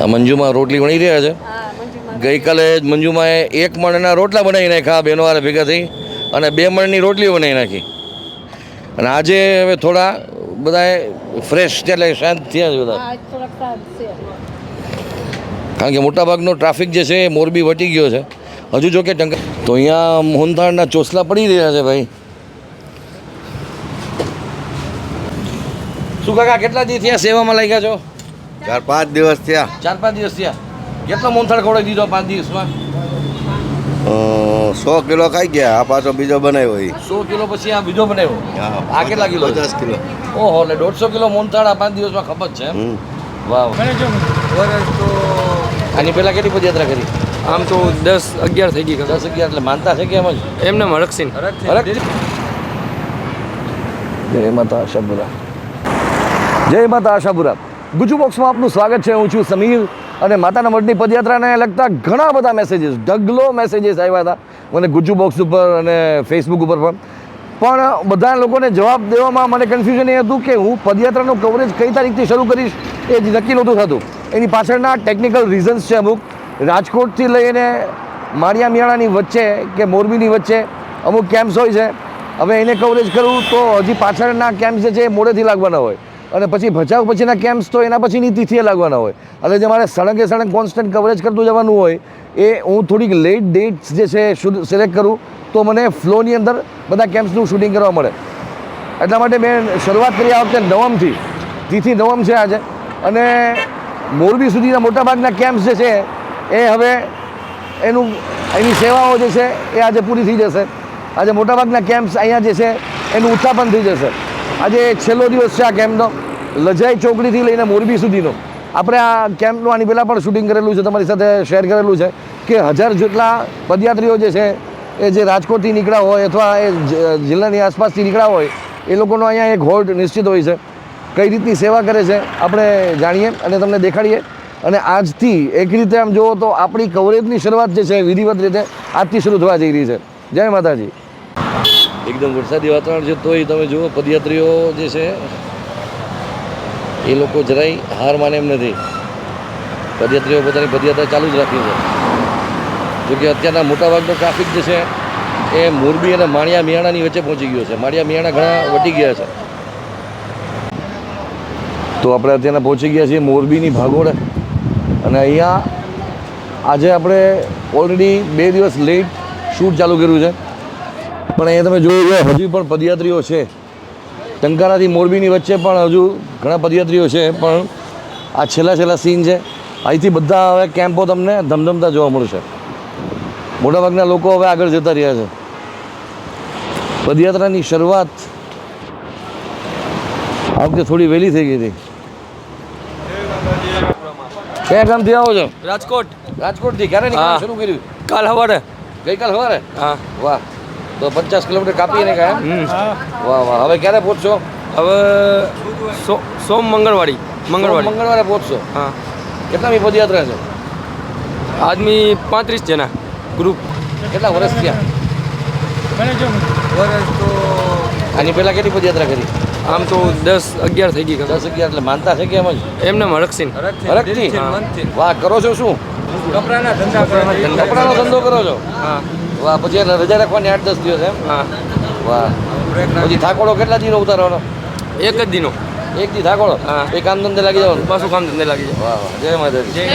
આ મંજુમાં રોટલી વણી રહ્યા છે. ગઈકાલે મંજુમાએ એક મણના રોટલા બનાવી નાખ્યા બહેનો વાળા ભેગા થઈ અને બે મણની રોટલીઓ બનાવી નાખી. અને આજે હવે થોડા બધાએ ફ્રેશ એટલે શાંત થયા છે બધા. છે. કારણ કે મોટાભાગનો ટ્રાફિક જે છે એ મોરબી વટી ગયો છે. હજુ જો કે ટંકા તો અહીંયા મોહનથાળના ચોસલા પડી રહ્યા છે ભાઈ. શું કાકા કેટલા દી થયા સેવામાં લાગ્યા છો? ચાર પાંચ દિવસ થયા. ચાર પાંચ દિવસ થયા. કેટલો મોહનથાળ ખવડાવી દીધો પાંચ દિવસમાં? સો કિલો ખાઈ ગયા. આ પાછો બીજો બનાવ્યો એ સો કિલો પછી આ બીજો બનાવ્યો? આ કેટલા કિલો દસ પચાસ કિલો. ઓહો એટલે દોઢસો કિલો મોમથાળ આ પાંચ દિવસમાં ખપત છે એમ? વાહ આની પહેલાં કેટલી પદયાત્રા કરી? આમ તો દસ અગિયાર થઈ ગઈ દસ અગિયાર એટલે માનતા છે કે એમ જ? એમને હરકસીન હરક જય માતા આશાપુરા જય માતા આશાપુરા ગુજુ બોક્સમાં આપનું સ્વાગત છે. હું છું સમીર અને માતાના મઢની પદયાત્રાને લગતા ઘણા બધા મેસેજીસ ઢગલો મેસેજીસ આવ્યા હતા. મને ગુજુ બોક્સ ઉપર અને ફેસબુક ઉપર પણ. પણ બધા લોકોને જવાબ દેવામાં મને કન્ફ્યુઝન એ હતું કે હું પદયાત્રાનું કવરેજ કઈ તારીખથી શરૂ કરીશ એ જ નક્કી નહોતું થતું. એની પાછળના ટેકનિકલ રીઝન્સ છે અમુક. રાજકોટથી લઈને માળિયા મિયાણાની વચ્ચે કે મોરબીની વચ્ચે અમુક કેમ્પ્સ હોય છે. હવે એને કવરેજ કરું તો હજી પાછળના કેમ્પ્સ જે છે એ મોડેથી લાગવાના હોય. અને પછી ભચાઉ પછીના કેમ્પ્સ તો એના પછીની તિથિએ લાગવાના હોય. એટલે જે મારે સળંગે સળંગ કોન્સ્ટન્ટ કવરેજ કરતું જવાનું હોય, એ હું થોડીક લેટ ડેટ્સ જે છે સિલેક્ટ કરું, તો મને ફ્લોની અંદર બધા કેમ્પ્સનું શૂટિંગ કરવા મળે. એટલા માટે મેં શરૂઆત કરી આ વખતે નવમથી. તિથિ નવમ છે આજે. અને મોરબી સુધીના મોટાભાગના કેમ્પ્સ જે છે, એ હવે એનું, એની સેવાઓ જે છે, એ આજે પૂરી થઈ જશે. આજે મોટાભાગના કેમ્પ્સ અહીંયા જે છે, એનું ઉત્થાપન થઈ જશે. આજે છેલ્લો દિવસ છે આ કેમ્પનો. લજાઈ ચોકડીથી લઈને મોરબી સુધીનો. આપણે આ કેમ્પનું આની પહેલાં પણ શૂટિંગ કરેલું છે, તમારી સાથે શેર કરેલું છે કે હજાર જેટલા પદયાત્રીઓ જે છે, એ જે રાજકોટથી નીકળ્યા હોય અથવા એ જિલ્લાની આસપાસથી નીકળ્યા હોય, એ લોકોનો અહીંયા એક હોલ્ટ નિશ્ચિત હોય છે. કઈ રીતની સેવા કરે છે, આપણે જાણીએ અને તમને દેખાડીએ. અને આજથી એક રીતે આમ જુઓ તો આપણી કવરેજની શરૂઆત જે છે, વિધિવત રીતે આજથી શરૂ થવા જઈ રહી છે. જય માતાજી. એકદમ વરસાદી વાતાવરણ છે, તોય તમે જુઓ, પદયાત્રીઓ જે છે, એ લોકો જરાય હાર માને એમ નથી. પદયાત્રીઓ પોતાની પદયાત્રા ચાલુ જ રાખી છે. જોકે અત્યારના મોટાભાગનો ટ્રાફિક જે છે, એ મોરબી અને માણિયા મિયાણાની વચ્ચે પહોંચી ગયો છે. માળિયા મિયાણા ઘણા વટી ગયા છે. તો આપણે અત્યારના પહોંચી ગયા છીએ મોરબીની ભાગોળ. અને અહીંયા આજે આપણે ઓલરેડી બે દિવસ લેટ શૂટ ચાલુ કર્યું છે. પણ અહીંયા તમે જોયું હજુ પણ પદયાત્રીઓ છે. ટંકારાથી મોરબીની વચ્ચે પણ હજુ ઘણા પદયાત્રીઓ છે પણ આ છેલ્લા છેલ્લા સીન છે. અહીંથી બધા હવે કેમ્પો તમને ધમધમતા જોવા મળશે. મોટાભાગના લોકો હવે આગળ જતા રહ્યા છે. પદયાત્રાની શરૂઆત આ વખતે થોડી વહેલી થઈ ગઈ હતી. ક્યાં ગામથી આવો છો? રાજકોટ. રાજકોટથી. ક્યારે શરૂ કર્યું? કાલ સવારે. ગઈકાલ સવારે? હા. વાહ. તો પચાસ કિલોમીટર કાપી ને કાંઈ હમ. વાહ વાહ. હવે ક્યારે પહોંચશો? હવે સોમ મંગળવાડી મંગળવાડી મંગળવારે. પહોંચશો? હા. કેટલામી પદયાત્રા છે? આદમી પાંત્રીસ જણા ગ્રુપ કેટલા વર્ષ થયા? વર્ષ તો આની પહેલાં કેટલી પદયાત્રા કરી? આમ તો દસ અગિયાર થઈ ગઈ દસ અગિયાર એટલે માનતા છે કે એમ જ? એમને હરકસીન હરકથી વાહ કરો છો શું? કપડાના ધંધા કપડાનો ધંધો કરો છો? હા. વાહ પછી એને રજા રાખવાની આઠ દસ દિવસ એમ? હા. વાહ. પછી થાકોડો કેટલા દિનો ઉતારવાનો? એક જ દિનો. એક દી થાકોડો? હા. એ કામ ધંધે લાગી જવાનું? પાછું કામ ધંધે લાગી જાય વાહ વાહ. જય માતાજી.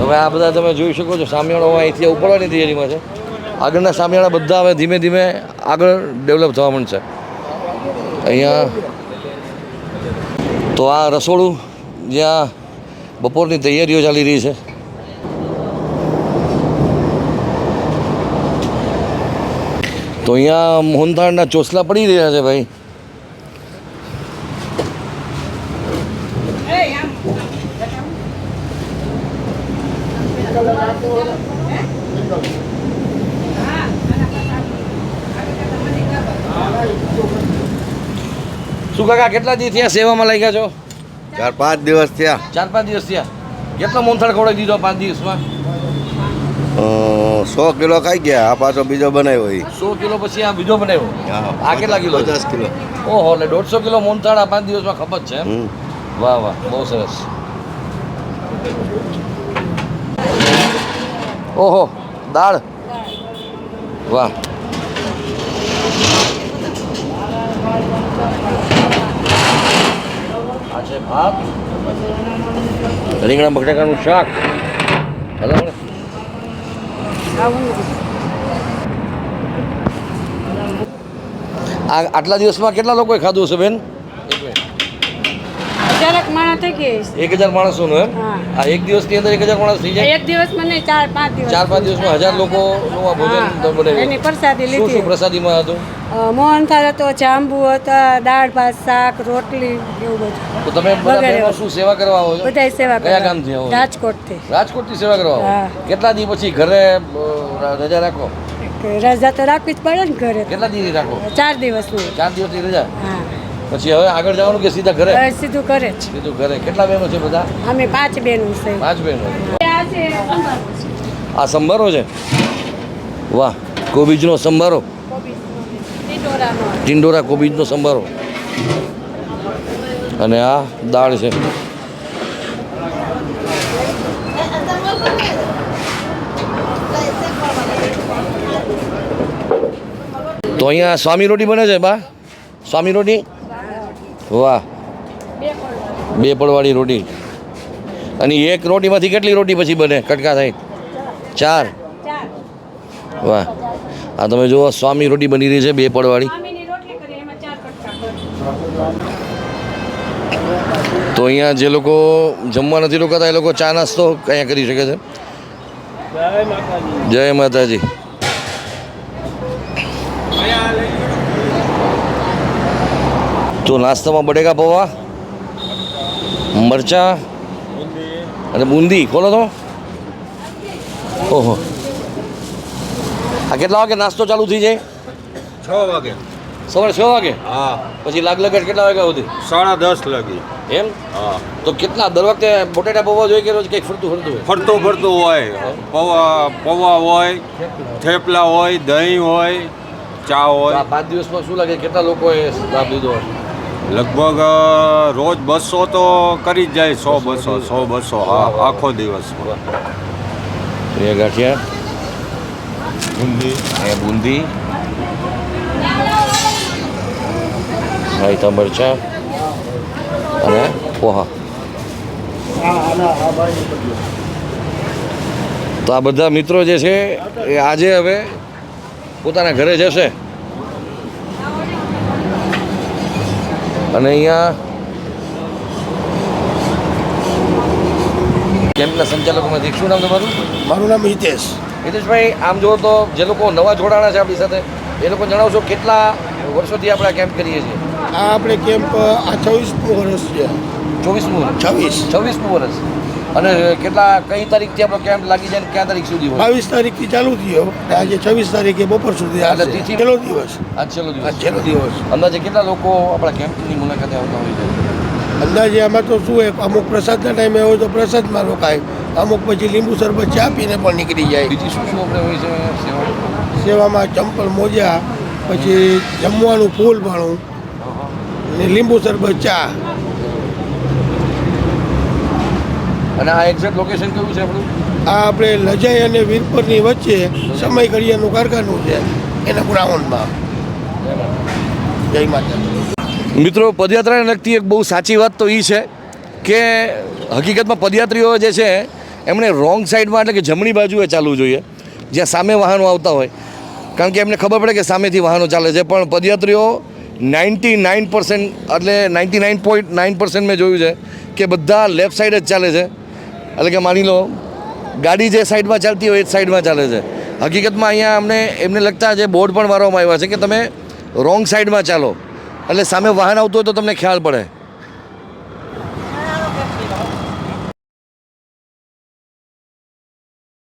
હવે આ બધા તમે જોઈ શકો છો સામિયાળો અહીંથી ઉપડવાની તૈયારીમાં છે. આગળના સામિયાળા બધા હવે ધીમે ધીમે આગળ ડેવલપ થવા માંડશે. અહીંયા તો આ રસોડું જ્યાં બપોરની તૈયારીઓ ચાલી રહી છે. તો અહીંયા મોહનથાળના ચોસલા પડી રહ્યા છે ભાઈ. શું કાકા, કેટલા દી થયા સેવામાં લાગ્યા છો? ચાર પાંચ દિવસ થયા. ચાર પાંચ દિવસ થયા. કેટલો મોહનથાળ ખવડાવી દીધો પાંચ દિવસમાં? સો કિલો ખાઈ ગયા. આ પાછો બીજો બનાવ્યો એ સો કિલો પછી આ બીજો બનાવ્યો? આ કેટલા કિલો? દસ પચાસ કિલો. ઓહો એટલે દોઢસો કિલો મોનથાળ આ પાંચ દિવસમાં ખપત છે વાહ વાહ બહુ સરસ. ઓહો દાળ? વાહ. છે ભાત. રીંગણા બટાકાનું શાક. બરાબર આટલા દિવસમાં કેટલા લોકોએ ખાધું હશે બેન? જરાક માણસ થઈ એક હજાર માણસોનું એમ? આ એક દિવસની અંદર એક હજાર માણસ થઈ જાય? એક દિવસ મને ચાર પાંચ દિવસ. ચાર પાંચ દિવસમાં હજાર લોકોનું આ ભોજન બનાવ્યું. એની પ્રસાદી લીધી શું પ્રસાદીમાં હતું? અ, મોહનથાળ હતો જાંબુ હતા દાળ ભાત શાક રોટલી એવું બધું. તો તમે બધા શું સેવા કરવા આવો છો? સેવા કયા. ગામથી આવો? રાજકોટથી. રાજકોટથી સેવા કરવા આવો? કેટલા દી પછી ઘરે રજા રાખો? રજા તો રાખવી જ પડે ને ઘરે. કેટલા દિવસ રાખો? ચાર દિવસની. ચાર દિવસની રજા? હા. પછી હવે આગળ જવાનું કે સીધા ઘરે? સીધું કરે જ. સીધું ઘરે. કેટલા બહેનો છે બધા? અમે પાંચ બહેનો છે. પાંચ બહેનો. આ સંભારો છે? વાહ કોબીજનો સંભારો. ટિંડોરા કોબીજનો સંભારો. અને આ દાળ છે. તો અહીંયા સ્વામી રોટી બને છે બા? સ્વામી રોટી? વાહ. બે પડવાળી રોટી. અને એક રોટીમાંથી કેટલી રોટી પછી બને? કટકા થાય? ચાર. ચાર. વાહ. આ તમે જુઓ સ્વામી રોટી બની રહી છે બે પડવાળી તો અહીંયા જે લોકો જમવા નથી રોકાતા એ લોકો ચા નાસ્તો અહીંયા કરી શકે છે. જય માતાજી. તો નાસ્તામાં બટેકા પૌવા મરચા અને બુંદી. ખોલો તો. ઓહો. આ કેટલા વાગે નાસ્તો ચાલુ થઈ જાય? છ વાગે. સવારે છ વાગે? હા. પછી લાગ લગટ કેટલા વાગ્યા સુધી? સાડા દસ લાગી. એમ? હા. તો કેટલા દર વખતે બટેટા પૌવા જોઈએ કે રોજ કંઈક ફરતું ફરતું હોય? ફરતું ફરતું હોય. પૌવા પૌવા હોય થેપલા હોય દહીં હોય ચા હોય આ પાંચ દિવસમાં શું લાગે? કેટલા લોકોએ લાભ લીધો હોય? લગભગ રોજ બસો તો કરી જ જાય સો બસો સો બસો હા આખો દિવસ. એ ગાંઠિયા? અહીંયા બુંદી. રાયતા મરચા અને પોહા. તો આ બધા મિત્રો જે છે એ આજે હવે પોતાના ઘરે જશે. અને અહીંયા કેમ્પના સંચાલકોમાંથી શું નામ તમારું? મારું નામ હિતેશ. હિતેશભાઈ આમ જુઓ તો જે લોકો નવા જોડાણા છે આપણી સાથે એ લોકો જણાવશો કેટલા વર્ષોથી આપણે કેમ્પ કરીએ છીએ? આ આપણે કેમ્પ આ છવ્વીસમું વર્ષ છે. ચોવીસમું છવ્વીસ. છવ્વીસમું વર્ષ. અને કેટલા કઈ તારીખથી આપણો કેમ્પ લાગી જાય ને ક્યાં તારીખ સુધી હોય? બાવીસ તારીખથી ચાલુ થયો. આજે છવ્વીસ તારીખે બપોર સુધી આજે છેલ્લો દિવસ. આજ છેલ્લો દિવસ. છેલ્લો દિવસ. અંદાજે કેટલા લોકો આપણા કેમ્પની મુલાકાતે આવતા હોય છે? અંદાજે આમાં તો શું હોય અમુક પ્રસાદના ટાઈમે હોય તો પ્રસાદમાં રોકાય. અમુક પછી લીંબુ શરબત ચા પીને પણ નીકળી જાય. બીજી શું શું આપણે હોય છે સેવા? સેવામાં ચંપલ મોજા પછી જમવાનું ફૂલ ભાણું અને લીંબુ શરબત ચા. અને આ એક્ઝેક્ટ લોકેશન કયું છે આપણું? આ આપણે લજાઈ અને વીરપુરની વચ્ચે સમય ઘડિયાળનું કારખાનું છે એના ગ્રાઉન્ડમાં જય માતા મિત્રો પદયાત્રાને લગતી એક બહુ સાચી વાત તો એ છે કે હકીકતમાં પદયાત્રીઓ જે છે એમણે રોંગ સાઈડમાં એટલે કે જમણી બાજુએ ચાલવું જોઈએ. જ્યાં સામે વાહનો આવતા હોય. કારણ કે એમને ખબર પડે કે સામેથી વાહનો ચાલે છે. પણ પદયાત્રીઓ નાઇન્ટી નાઇન પર્સન્ટ એટલે ninety nine point nine percent મેં જોયું છે કે બધા લેફ્ટ સાઈડ જ ચાલે છે. એટલે કે માની લો, ગાડી જે સાઈડમાં ચાલતી હોય એ જ સાઈડમાં ચાલે છે. હકીકતમાં અહીંયા અમને એમને લગતા જે બોર્ડ પણ મારવામાં આવ્યા છે કે તમે રોંગ સાઈડમાં ચાલો. એટલે સામે વાહન આવતું હોય તો તમને ખ્યાલ પડે.